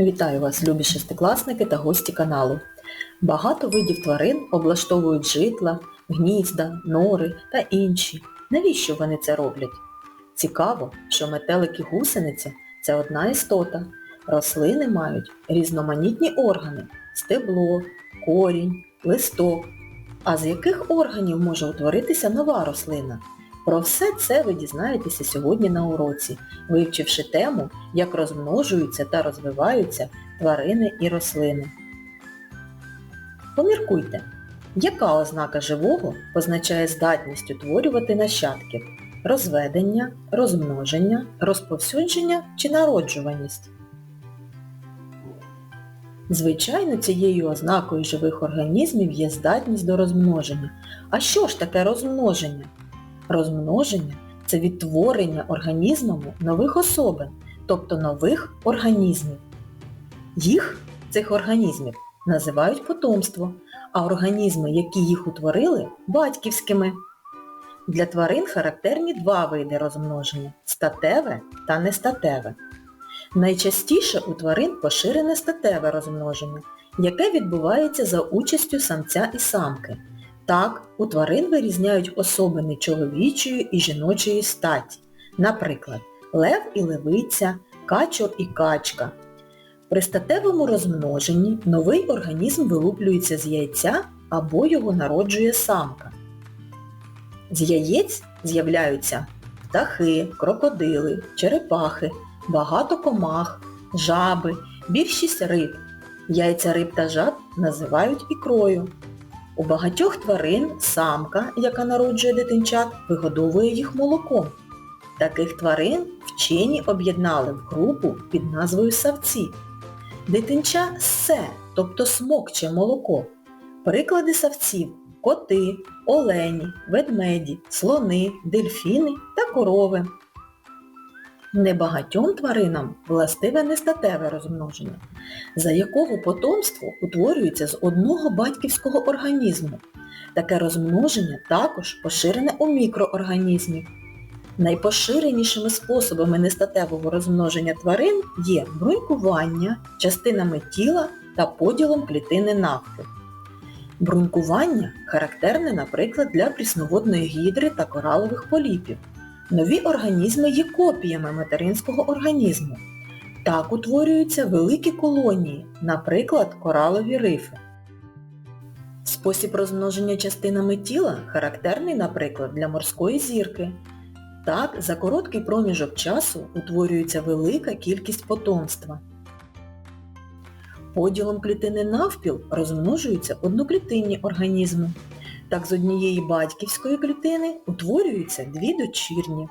Вітаю вас, любі шестикласники та гості каналу. Багато видів тварин облаштовують житла, гнізда, нори та інші. Навіщо вони це роблять? Цікаво, що метелики гусениці – це одна істота. Рослини мають різноманітні органи – стебло, корінь, листок. А з яких органів може утворитися нова рослина? Про все це ви дізнаєтеся сьогодні на уроці, вивчивши тему, як розмножуються та розвиваються тварини і рослини. Поміркуйте, яка ознака живого позначає здатність утворювати нащадків? Розведення, розмноження, розповсюдження чи народжуваність? Звичайно, цією ознакою живих організмів є здатність до розмноження. А що ж таке розмноження? Розмноження – це відтворення організмами нових особин, тобто нових організмів. Їх, цих організмів, називають потомство, а організми, які їх утворили, батьківськими. Для тварин характерні два види розмноження – статеве та нестатеве. Найчастіше у тварин поширене статеве розмноження, яке відбувається за участю самця і самки. Так, у тварин вирізняють особини чоловічої і жіночої статі. Наприклад, лев і левиця, качур і качка. При статевому розмноженні новий організм вилуплюється з яйця або його народжує самка. З яєць з'являються птахи, крокодили, черепахи, багато комах, жаби, більшість риб. Яйця риб та жаб називають ікрою. У багатьох тварин самка, яка народжує дитинчат, вигодовує їх молоком. Таких тварин вчені об'єднали в групу під назвою савці. Дитинча ссе, тобто смокче молоко. Приклади савців – коти, олені, ведмеді, слони, дельфіни та корови. Небагатьом тваринам властиве нестатеве розмноження, за якого потомство утворюється з одного батьківського організму. Таке розмноження також поширене у мікроорганізмів. Найпоширенішими способами нестатевого розмноження тварин є брунькування частинами тіла та поділом клітини навпіл. Брунькування характерне, наприклад, для прісноводної гідри та коралових поліпів. Нові організми є копіями материнського організму. Так утворюються великі колонії, наприклад, коралові рифи. Спосіб розмноження частинами тіла характерний, наприклад, для морської зірки. Так, за короткий проміжок часу утворюється велика кількість потомства. Поділом клітини навпіл розмножуються одноклітинні організми. Так з однієї батьківської клітини утворюються дві дочірні.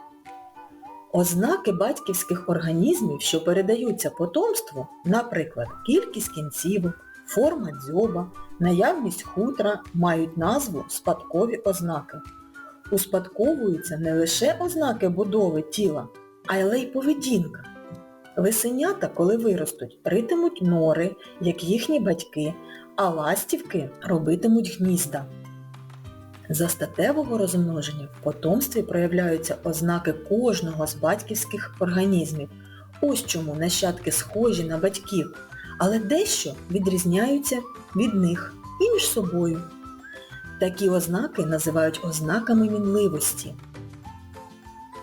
Ознаки батьківських організмів, що передаються потомству, наприклад, кількість кінцівок, форма дзьоба, наявність хутра, мають назву спадкові ознаки. Успадковуються не лише ознаки будови тіла, а й поведінка. Лисенята, коли виростуть, ритимуть нори, як їхні батьки, а ластівки робитимуть гнізда. За статевого розмноження в потомстві проявляються ознаки кожного з батьківських організмів. Ось чому нащадки схожі на батьків, але дещо відрізняються від них і між собою. Такі ознаки називають ознаками мінливості.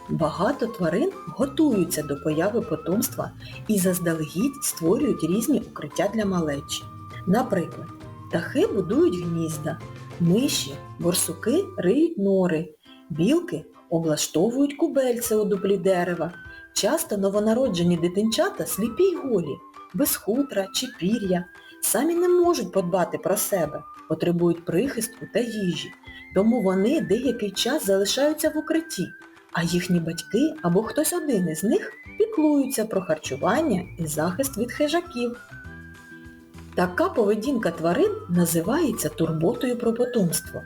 Багато тварин готуються до появи потомства і заздалегідь створюють різні укриття для малечі. Наприклад, птахи будують гнізда, миші, борсуки риють нори, білки облаштовують кубельце у дуплі дерева. Часто новонароджені дитинчата сліпі й голі, без хутра чи пір'я, самі не можуть подбати про себе, потребують прихистку та їжі, тому вони деякий час залишаються в укритті, а їхні батьки або хтось один із них піклуються про харчування і захист від хижаків. Така поведінка тварин називається турботою про потомство.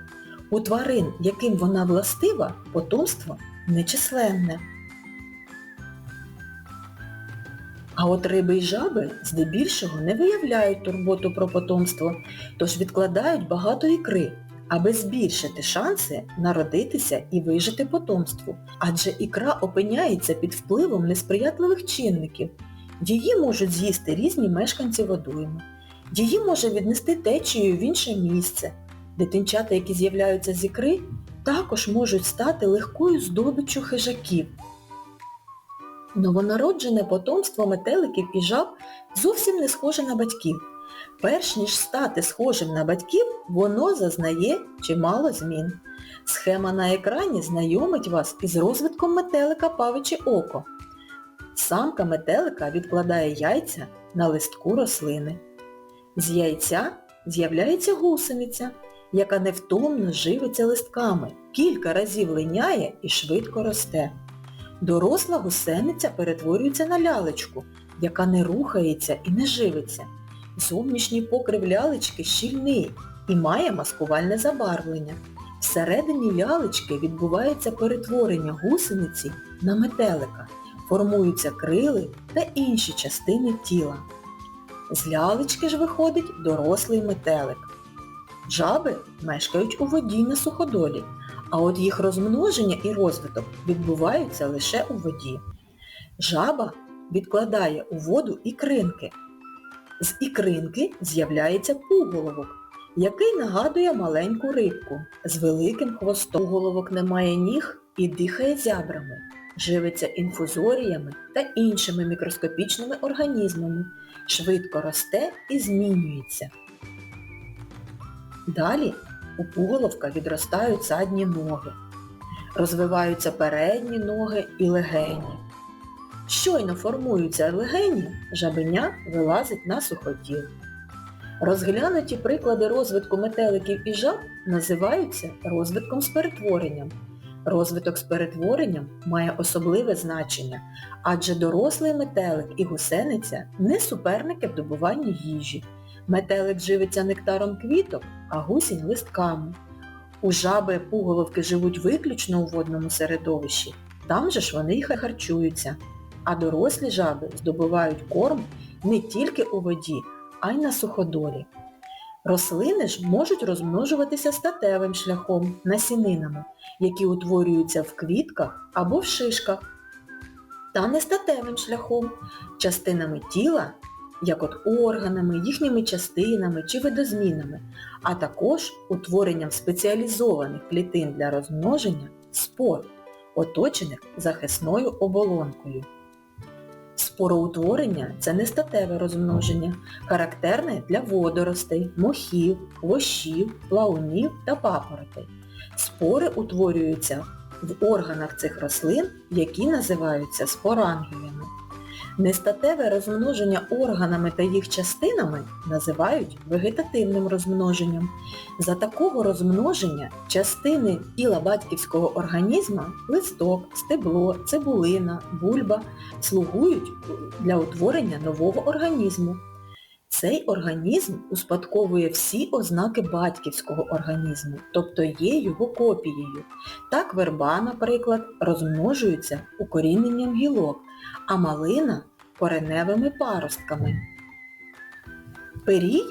У тварин, яким вона властива, потомство нечисленне. А от риби й жаби здебільшого не виявляють турботу про потомство, тож відкладають багато ікри, аби збільшити шанси народитися і вижити потомству. Адже ікра опиняється під впливом несприятливих чинників. Її можуть з'їсти різні мешканці водойми. Її може віднести течією в інше місце. Дитинчата, які з'являються з ікри, також можуть стати легкою здобиччю хижаків. Новонароджене потомство метеликів і жаб зовсім не схоже на батьків. Перш ніж стати схожим на батьків, воно зазнає чимало змін. Схема на екрані знайомить вас із розвитком метелика павиче око. Самка метелика відкладає яйця на листку рослини. З яйця з'являється гусениця, яка невтомно живиться листками, кілька разів линяє і швидко росте. Доросла гусениця перетворюється на лялечку, яка не рухається і не живиться. Зовнішній покрив лялечки щільний і має маскувальне забарвлення. Всередині лялечки відбувається перетворення гусениці на метелика, формуються крили та інші частини тіла. З лялечки ж виходить дорослий метелик. Жаби мешкають у воді на суходолі, а от їх розмноження і розвиток відбуваються лише у воді. Жаба відкладає у воду ікринки. З ікринки з'являється пуголовок, який нагадує маленьку рибку з великим хвостом. Пуголовок не має ніг і дихає зябрами, живиться інфузоріями та іншими мікроскопічними організмами, швидко росте і змінюється. Далі у пуголовка відростають задні ноги, розвиваються передні ноги і легені. Щойно формуються легені, жабеня вилазить на суходіл. Розглянуті приклади розвитку метеликів і жаб називаються розвитком з перетворенням. Розвиток з перетворенням має особливе значення, адже дорослий метелик і гусениця не суперники в добуванні їжі. Метелик живиться нектаром квіток, а гусінь листками. У жаби пуголовки живуть виключно у водному середовищі, там же ж вони й харчуються. А дорослі жаби здобувають корм не тільки у воді, а й на суходолі. Рослини ж можуть розмножуватися статевим шляхом, насінинами, які утворюються в квітках або в шишках, та нестатевим шляхом, частинами тіла, як от органами, їхніми частинами чи видозмінами, а також утворенням спеціалізованих клітин для розмноження спор, оточених захисною оболонкою. Спороутворення – це нестатеве розмноження, характерне для водоростей, мохів, хвощів, плаунів та папоротей. Спори утворюються в органах цих рослин, які називаються спорангіями. Нестатеве розмноження органами та їх частинами називають вегетативним розмноженням. За такого розмноження частини тіла батьківського організму листок, стебло, цибулина, бульба слугують для утворення нового організму. Цей організм успадковує всі ознаки батьківського організму, тобто є його копією. Так верба, наприклад, розмножується укоріненням гілок, а малина кореневими паростками. Пирій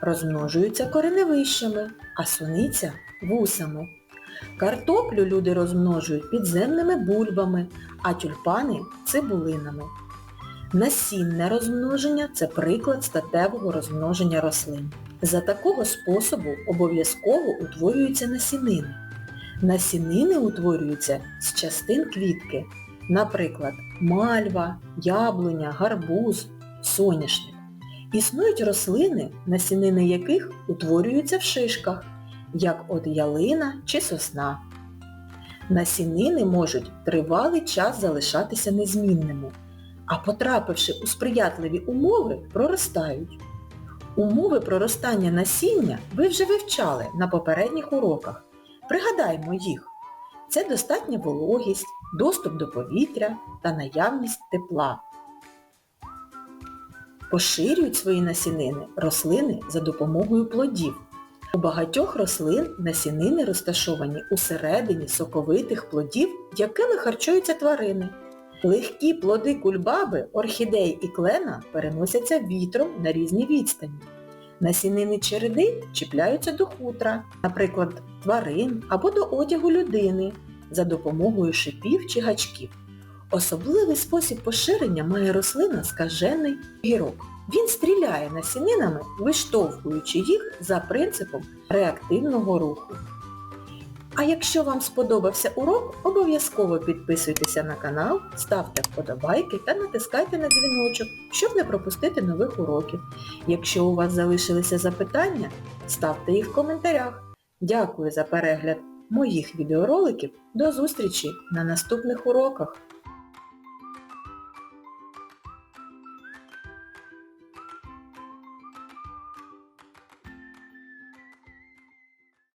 розмножується кореневищами, а суниця вусами. Картоплю люди розмножують підземними бульбами, а тюльпани цибулинами. Насінне розмноження – це приклад статевого розмноження рослин. За такого способу обов'язково утворюються насінини. Насінини утворюються з частин квітки, наприклад, мальва, яблуня, гарбуз, соняшник. Існують рослини, насінини яких утворюються в шишках, як от ялина чи сосна. Насінини можуть тривалий час залишатися незмінними, а потрапивши у сприятливі умови, проростають. Умови проростання насіння ви вже вивчали на попередніх уроках. Пригадаймо їх. Це достатня вологість, доступ до повітря та наявність тепла. Поширюють свої насінини рослини за допомогою плодів. У багатьох рослин насінини розташовані усередині соковитих плодів, якими харчуються тварини. Легкі плоди кульбаби, орхідей і клена переносяться вітром на різні відстані. Насінини череди чіпляються до хутра, наприклад, тварин або до одягу людини за допомогою шипів чи гачків. Особливий спосіб поширення має рослина скажений гірок. Він стріляє насінинами, виштовхуючи їх за принципом реактивного руху. А якщо вам сподобався урок, обов'язково підписуйтеся на канал, ставте вподобайки та натискайте на дзвіночок, щоб не пропустити нових уроків. Якщо у вас залишилися запитання, ставте їх в коментарях. Дякую за перегляд моїх відеороликів. До зустрічі на наступних уроках!